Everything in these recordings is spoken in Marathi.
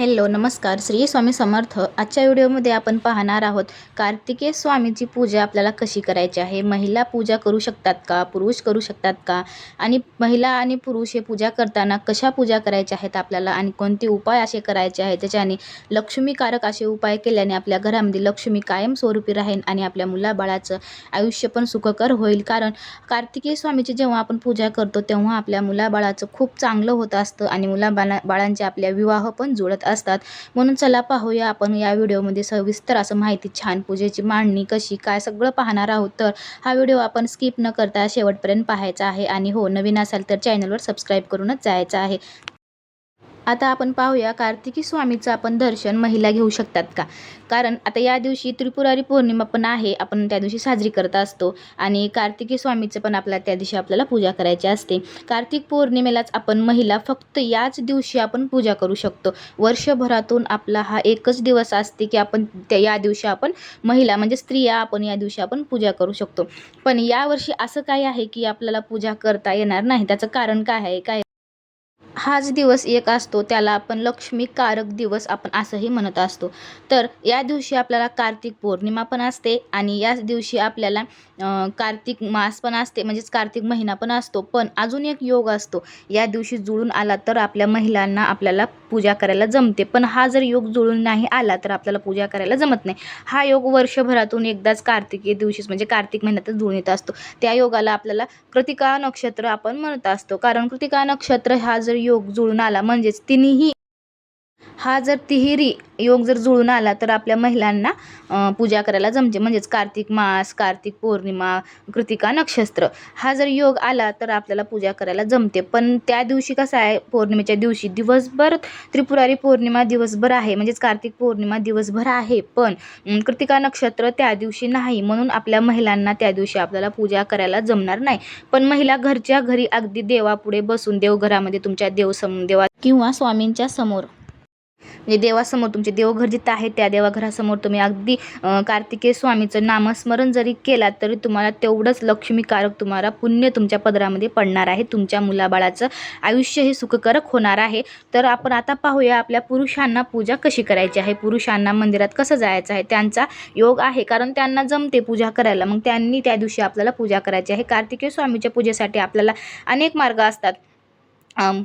हॅलो नमस्कार. श्री स्वामी समर्थ. आजच्या व्हिडिओमध्ये आपण पाहणार आहोत कार्तिकेय स्वामीची पूजा आपल्याला कशी करायची आहे? महिला पूजा करू शकतात का? पुरुष करू शकतात का? आणि महिला आणि पुरुष हे पूजा करताना कशा पूजा करायच्या आहेत आपल्याला? आणि कोणते उपाय असे करायचे आहेत? त्याच्याने लक्ष्मीकारक असे उपाय केल्याने आपल्या घरामध्ये लक्ष्मी कायमस्वरूपी राहील आणि आपल्या मुलाबाळाचं आयुष्य पण सुखकर होईल. कारण कार्तिकेय स्वामीची जेव्हा आपण पूजा करतो तेव्हा आपल्या मुलाबाळाचं खूप चांगलं होत असतं आणि मुलाबाळा बाळांचे आपल्या विवाह पण जुळत असतात. म्हणून चला पाहूया आपण या व्हिडिओमध्ये सविस्तर असं माहिती छान पूजेची मांडणी कशी काय सगळं पाहणार आहोत. तर हा व्हिडिओ आपण स्किप न करता शेवटपर्यंत पाहायचा आहे. आणि हो नवीन असाल तर चॅनलवर सबस्क्राईब करूनच जायचं आहे. आता आपण पाहूया कार्तिकी स्वामीचं आपण दर्शन महिला घेऊ शकतात का? कारण आता या दिवशी त्रिपुरारी पौर्णिमा पण आहे आपण त्या दिवशी साजरी करत असतो आणि कार्तिकी स्वामीचं पण आपल्या त्या दिवशी आपल्याला पूजा करायची असते. कार्तिक पौर्णिमेलाच आपण महिला फक्त याच दिवशी आपण पूजा करू शकतो. वर्षभरातून आपला हा एकच दिवस असते की आपण त्या या दिवशी आपण महिला म्हणजे स्त्रिया आपण या दिवशी आपण पूजा करू शकतो. पण यावर्षी असं काय आहे की आपल्याला पूजा करता येणार नाही. त्याचं कारण काय आहे? काय हाच दिवस एक असतो त्याला आपण लक्ष्मीकारक दिवस आपण असंही म्हणत असतो. तर या दिवशी आपल्याला कार्तिक पौर्णिमा पण असते आणि याच दिवशी आपल्याला कार्तिक मास पण असते म्हणजेच कार्तिक महिना पण असतो. पण अजून एक योग असतो. या दिवशी जुळून आला तर आपल्या महिलांना आपल्याला पूजा करायला जमते. पण हा जर योग जुळून नाही आला तर आपल्याला पूजा करायला जमत नाही. हा योग वर्षभरातून एकदाच कार्तिकी दिवशीच म्हणजे कार्तिक महिन्यातच जुळून येत असतो. त्या योगाला आपल्याला कृतिका नक्षत्र आपण म्हणत असतो. कारण कृतिका नक्षत्र हा जर योग जुळून आला. म्हणजेच तिन्ही हा जर तिहेरी योग जर जुळून आला तर आपल्या महिलांना पूजा करायला जमते. म्हणजेच कार्तिक मास कार्तिक पौर्णिमा कृतिका नक्षत्र हा जर योग आला तर आपल्याला पूजा करायला जमते. पण त्या दिवशी कसं आहे पौर्णिमेच्या दिवशी दिवसभर त्रिपुरारी पौर्णिमा दिवसभर आहे. म्हणजेच कार्तिक पौर्णिमा दिवसभर आहे. पण कृतिका नक्षत्र त्या दिवशी नाही. म्हणून आपल्या महिलांना त्या दिवशी आपल्याला पूजा करायला जमणार नाही. पण महिला घरच्या घरी अगदी देवापुढे बसून देवघरामध्ये तुमच्या देवसम देवा किंवा स्वामींच्या समोर म्हणजे देवासमोर तुमचे देवघर जिथं आहे त्या देवाघरासमोर तुम्ही अगदी कार्तिकेय स्वामीचं नामस्मरण जरी केलात तरी तुम्हाला तेवढंच लक्ष्मीकारक तुम्हाला पुण्य तुमच्या पदरामध्ये पडणार आहे. तुमच्या मुलाबाळाचं आयुष्य हे सुखकारक होणार आहे. तर आपण आता पाहूया आपल्या पुरुषांना पूजा कशी करायची आहे. पुरुषांना मंदिरात कसं जायचं आहे त्यांचा योग आहे. कारण त्यांना जमते पूजा करायला. मग त्यांनी त्या दिवशी आपल्याला पूजा करायची आहे. कार्तिकेय स्वामीच्या पूजेसाठी आपल्याला अनेक मार्ग असतात.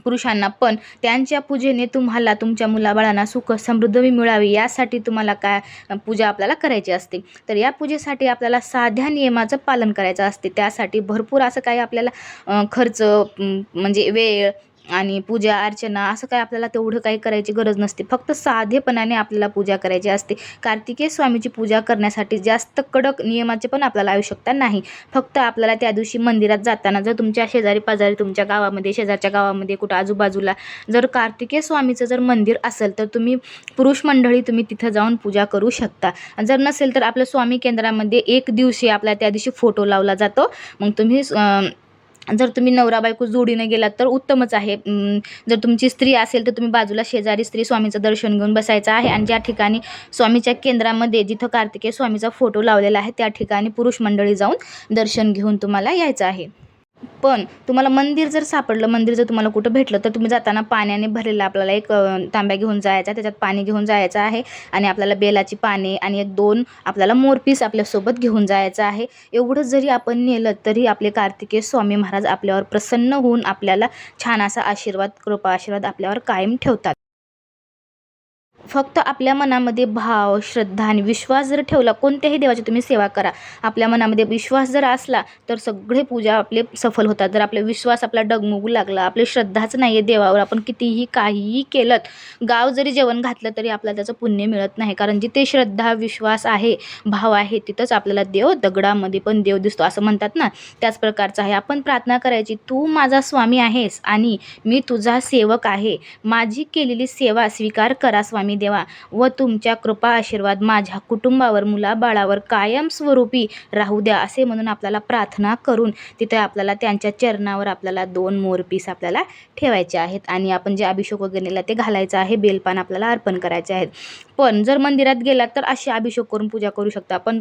पुरुषांना. पण त्यांच्या पूजेने तुम्हाला तुमच्या मुलाबाळांना सुख समृद्धी मिळावी यासाठी तुम्हाला काय पूजा आपल्याला करायची असते. तर या पूजेसाठी आपल्याला साध्या नियमाचं पालन करायचं असते. त्यासाठी भरपूर असं काही आपल्याला खर्च म्हणजे वेळ आणि पूजा अर्चना असं काय आपल्याला तेवढं काही करायची गरज नसते. फक्त साधेपणाने आपल्याला पूजा करायची असते. कार्तिकेय स्वामीची पूजा करण्यासाठी जास्त कडक नियमाचे पण आपल्याला आवश्यकता नाही. फक्त आपल्याला त्या दिवशी मंदिरात जाताना जर तुमच्या शेजारी पाजारी तुमच्या गावामध्ये शेजारच्या गावामध्ये कुठं आजूबाजूला जर कार्तिकेय स्वामीचं जर मंदिर असेल तर तुम्ही पुरुष मंडळी तुम्ही तिथं जाऊन पूजा करू शकता. जर नसेल तर आपल्या स्वामी केंद्रामध्ये एक दिवशी आपल्या त्या दिवशी फोटो लावला जातो. मग तुम्ही जर तुम्ही नवरा बायको जोडीने गेलात तर उत्तमच आहे. जर तुमची स्त्री असेल तर तुम्ही बाजूला शेजारी स्त्री स्वामीचं दर्शन घेऊन बसायचं आहे आणि ज्या ठिकाणी स्वामीच्या केंद्रामध्ये जिथं कार्तिकेय स्वामीचा फोटो लावलेला आहे त्या ठिकाणी पुरुष मंडळी जाऊन दर्शन घेऊन तुम्हाला यायचं आहे. पण तुम्हाला मंदिर जर सापडलं मंदिर जर तुम्हाला कुठं भेटलं तर तुम्ही जाताना पाण्याने भरलेलं आपल्याला एक तांब्या घेऊन जायचा त्याच्यात पाणी घेऊन जायचं आहे आणि आपल्याला बेलाची पाने आणि एक दोन आपल्याला मोरपीस आपल्यासोबत घेऊन जायचं आहे. एवढं जरी आपण नेलं तरी आपले कार्तिकेय स्वामी महाराज आपल्यावर प्रसन्न होऊन आपल्याला छान असा आशीर्वाद कृपा आशीर्वाद आपल्यावर कायम ठेवतात. फक्त आपल्या मनामध्ये भाव श्रद्धा आणि विश्वास जर ठेवला कोणत्याही देवाची तुम्ही सेवा करा. आपल्या मनामध्ये विश्वास जर असला तर सगळे पूजा आपले सफल होतात. जर आपला विश्वास आपला डगमगू लागला आपली श्रद्धाच नाही आहे देवावर आपण कितीही काहीही केलं गाव जरी जेवण घातलं तरी आपल्याला त्याचं पुण्य मिळत नाही. कारण जिथे श्रद्धा विश्वास आहे भाव आहे तिथंच आपल्याला देव दगडामध्ये पण देव दिसतो असं म्हणतात ना. त्याच प्रकारचं आहे. आपण प्रार्थना करायची तू माझा स्वामी आहेस आणि मी तुझा सेवक आहे. माझी केलेली सेवा स्वीकार करा स्वामी. देवा व तुमच्या कृपा आशीर्वाद माझ्या कुटुंबावर मुलाबाळावर कायमस्वरूपी राहू द्या असे म्हणून आपल्याला प्रार्थना करून तिथे आपल्याला त्यांच्या चरणावर आपल्याला दोन मोरपीस आपल्याला ठेवायचे आहेत. आणि आपण जे अभिषेक वगैरेला ते घालायचं आहे बेलपान आपल्याला अर्पण करायचे आहेत. पण जर मंदिरात गेलात तर असे अभिषेक करून पूजा करू शकता. पण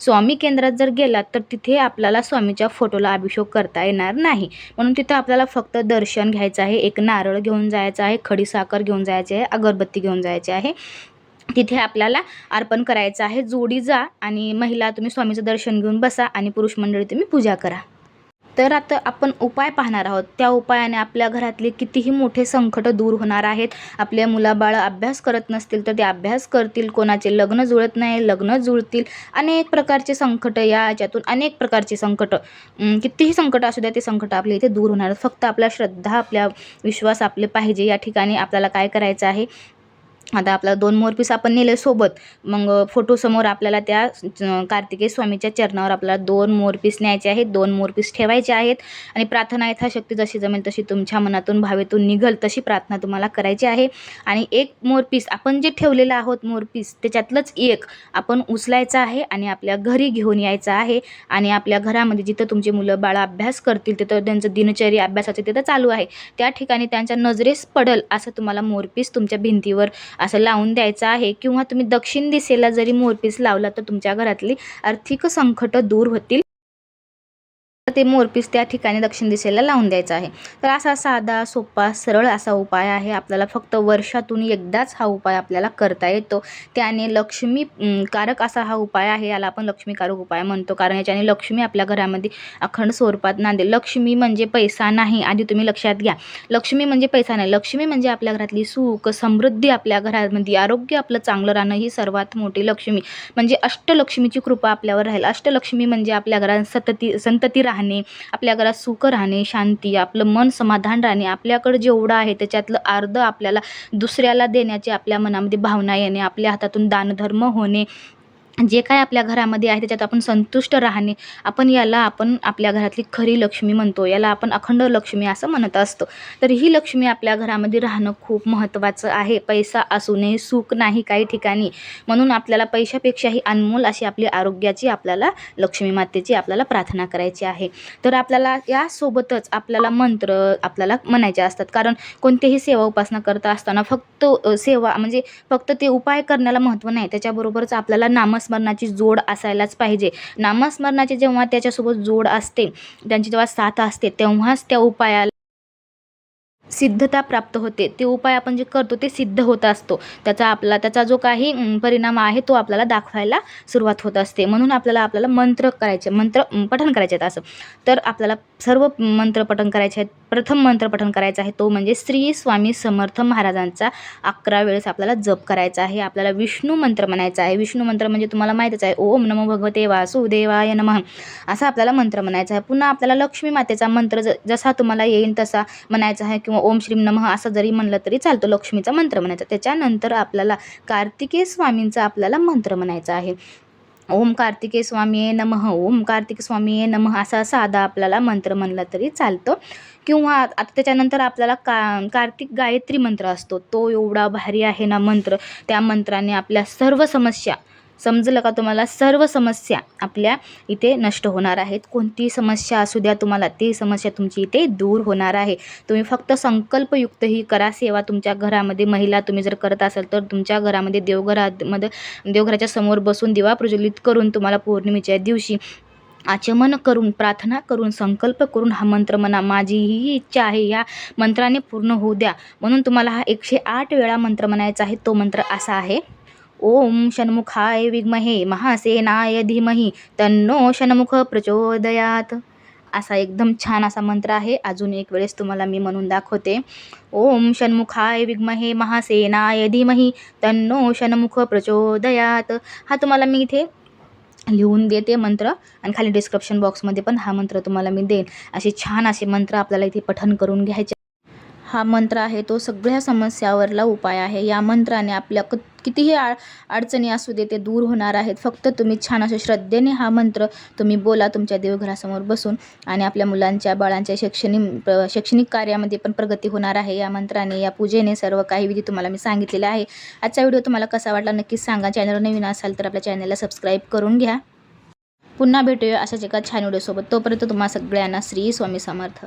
स्वामी केंद्रात जर गेलात तर तिथे आपल्याला स्वामीच्या फोटोला अभिषेक करता येणार नाही. म्हणून तिथं आपल्याला फक्त दर्शन घ्यायचं आहे एक नारळ घेऊन जायचं आहे खडीसाखर घेऊन जायचे आहे अगरबत्ती घेऊन जायचे आहे. तिथे आपल्याला अर्पण करायचं आहे. जोडी जा आणि महिला तुम्ही स्वामीचं दर्शन घेऊन बसा आणि पुरुष मंडळी तुम्ही पूजा करा. तर आता आपण उपाय पाहणार आहोत. त्या उपायाने आपल्या घरातले कितीही मोठे संकट दूर होणार आहेत. आपल्या मुलाबाळ अभ्यास करत नसतील तर ते अभ्यास करतील. कोणाचे लग्न जुळत नाही लग्न जुळतील. अनेक प्रकारचे संकट या याच्यातून अनेक प्रकारचे संकट. कितीही संकट असू द्या ते संकट आपल्या इथे दूर होणार आहेत. फक्त आपल्या श्रद्धा आपल्या विश्वास आपले पाहिजे. या ठिकाणी आपल्याला काय करायचं आहे? आता आपला दोन मोरपीस आपण नेले सोबत. मग फोटोसमोर आपल्याला त्या कार्तिकेय स्वामीच्या चरणावर आपल्याला दोन मोरपीस न्यायचे आहेत दोन मोरपीस ठेवायचे आहेत. आणि प्रार्थना यथाशक्ती जशी जमेल तशी तुमच्या मनातून भावेतून निघल तशी प्रार्थना तुम्हाला करायची आहे. आणि एक मोरपीस आपण जे ठेवलेलं आहोत मोरपीस त्याच्यातलंच एक आपण उचलायचं आहे आणि आपल्या घरी घेऊन यायचं आहे. आणि आपल्या घरामध्ये जिथं तुमची मुलं बाळ अभ्यास करतील तिथं त्यांचं दिनचर्या अभ्यासाचं तिथं चालू आहे. त्या ठिकाणी त्यांच्या नजरेस पडल असं तुम्हाला मोरपीस तुमच्या भिंतीवर असं लावून द्यायचं आहे किंवा तुम्ही दक्षिण दिशेला जरी मोरपीस लावला तर तुमच्या घरातली आर्थिक संकट दूर होतील. ते मोरपीस त्या ठिकाणी दक्षिण दिशेला लावून द्यायचं आहे. तर असा साधा सोपा सरळ असा उपाय आहे. आपल्याला फक्त वर्षातून एकदाच हा उपाय आपल्याला करता येतो. त्याने लक्ष्मी कारक असा हा उपाय आहे याला आपण लक्ष्मीकारक उपाय म्हणतो. कारण याच्याने लक्ष्मी आपल्या घरामध्ये अखंड स्वरूपात नांदेल. लक्ष्मी म्हणजे पैसा नाही आधी तुम्ही लक्षात घ्या. लक्ष्मी म्हणजे पैसा नाही. लक्ष्मी म्हणजे आपल्या घरातली सुख समृद्धी आपल्या घरामध्ये आरोग्य आपलं चांगलं राहणं ही सर्वात मोठी लक्ष्मी. म्हणजे अष्टलक्ष्मीची कृपा आपल्यावर राहील. अष्टलक्ष्मी म्हणजे आपल्या घरात सतती संतती राहणे. आपल्या घरात सुख राहणे शांती आपलं मन समाधान राहणे आपल्याकडं जेवढं आहे त्याच्यातलं अर्ध आपल्याला दुसऱ्याला देण्याची आपल्या मनामध्ये भावना येणे आपल्या हातातून दानधर्म होणे जे काय आपल्या घरामध्ये आहे त्याच्यात आपण संतुष्ट राहणे आपण याला आपण आपल्या घरातली खरी लक्ष्मी म्हणतो याला आपण अखंड लक्ष्मी असं म्हणत असतो. तर ही लक्ष्मी आपल्या घरामध्ये राहणं खूप महत्त्वाचं आहे. पैसा असू नये सुख नाही काही ठिकाणी. म्हणून आपल्याला पैशापेक्षाही अनमोल अशी आपली आरोग्याची आपल्याला लक्ष्मी मातेची आपल्याला प्रार्थना करायची आहे. तर आपल्याला यासोबतच आपल्याला मंत्र आपल्याला म्हणायचे असतात. कारण कोणतेही सेवा उपासना करता असताना फक्त सेवा म्हणजे फक्त ते उपाय करण्याला महत्त्व नाही. त्याच्याबरोबरच आपल्याला नामस्मरणाची जोड असायलाच पाहिजे. नामस्मरणाची जेव्हा त्याच्यासोबत जोड असते त्यांची जेव्हा साथ असते तेव्हाच त्या उपायाला सिद्धता प्राप्त होते. ते उपाय आपण जे करतो ते सिद्ध होत असतो. त्याचा आपला त्याचा जो काही परिणाम आहे तो आपल्याला दाखवायला सुरुवात होत असते. म्हणून आपल्याला आपल्याला मंत्र करायचे मंत्र पठन पठण करायचे आहेत असं. तर आपल्याला सर्व मंत्र पठण करायचे आहेत. प्रथम मंत्र पठण करायचा आहे तो म्हणजे श्री स्वामी समर्थ महाराजांचा अकरा वेळेस आपल्याला जप करायचा आहे. आपल्याला विष्णू मंत्र म्हणायचा आहे. विष्णू मंत्र म्हणजे तुम्हाला माहीतच आहे ओम नमो भगवते वासुदेवाय नमः. असा आपल्याला मंत्र म्हणायचा आहे. पुन्हा आपल्याला लक्ष्मी मातेचा मंत्र ज जसा तुम्हाला येईल तसा म्हणायचा आहे किंवा ओम श्रीम नमः असं जरी म्हणलं तरी चालतो. लक्ष्मीचा मंत्र म्हणायचा. त्याच्यानंतर आपल्याला कार्तिकेय स्वामींचा आपल्याला मंत्र म्हणायचा आहे. ओम कार्तिकेय स्वामी नमः ओम कार्तिक स्वामी नमः असा साधा आपल्याला मंत्र म्हणला तरी चालतं. किंवा आता त्याच्यानंतर आपल्याला का कार्तिक गायत्री मंत्र असतो. तो एवढा भारी आहे ना मंत्र. त्या मंत्राने आपल्या सर्व समस्या समजलं का तुम्हाला? सर्व समस्या आपल्या इथे नष्ट होणार आहेत. कोणती समस्या असू द्या तुम्हाला ती समस्या तुमची इथे दूर होणार आहे. तुम्ही फक्त संकल्पयुक्त ही करा सेवा तुमच्या घरामध्ये. महिला तुम्ही जर करत असाल तर तुमच्या घरामध्ये देवघरामध्ये देवघराच्या समोर बसून दिवा प्रज्वलित करून तुम्हाला पौर्णिमेच्या दिवशी आचमन करून प्रार्थना करून संकल्प करून हा मंत्र म्हणा. माझी ही इच्छा आहे या मंत्राने पूर्ण होऊ द्या. म्हणून तुम्हाला हा एकशे आठ वेळा मंत्र म्हणायचा आहे. तो मंत्र असा आहे. ओम षण्मुखाय विद्महे महासेनाय धीमहि तन्नो षण्मुख प्रचोदयात. असा एकदम छान असा मंत्र आहे. अजून एक वेळेस तुम्हाला मी म्हणून दाखवते. ओम षण्मुखाय विद्महे महासेनाय धीमहि तन्नो षण्मुख प्रचोदयात. हा तुम्हाला मी इथे लिहून देते मंत्र आणि खाली डिस्क्रिप्शन बॉक्समध्ये पण हा मंत्र तुम्हाला मी देईन. असे छान असे मंत्र आपल्याला इथे पठन करून घ्यायचे. हा मंत्र आहे तो सगळ्या समस्यावरला उपाय आहे. या मंत्राने आपल्या क कितीही आ अडचणी असू दे ते दूर होणार आहेत. फक्त तुम्ही छान अशा श्रद्धेने हा मंत्र तुम्ही बोला तुमच्या देवघरासमोर बसून आणि आपल्या मुलांच्या बाळांच्या शैक्षणिक शैक्षणिक कार्यामध्ये पण प्रगती होणार आहे. या मंत्राने या पूजेने सर्व काही विधी तुम्हाला मी सांगितलेले आहे. आजचा व्हिडिओ तुम्हाला कसा वाटला नक्कीच सांगा. चॅनलवर नवीन असाल तर आपल्या चॅनलला सबस्क्राईब करून घ्या. पुन्हा भेटूया अशाच एका छान व्हिडिओसोबत. तोपर्यंत तुम्हाला सगळ्यांना श्री स्वामी समर्थ.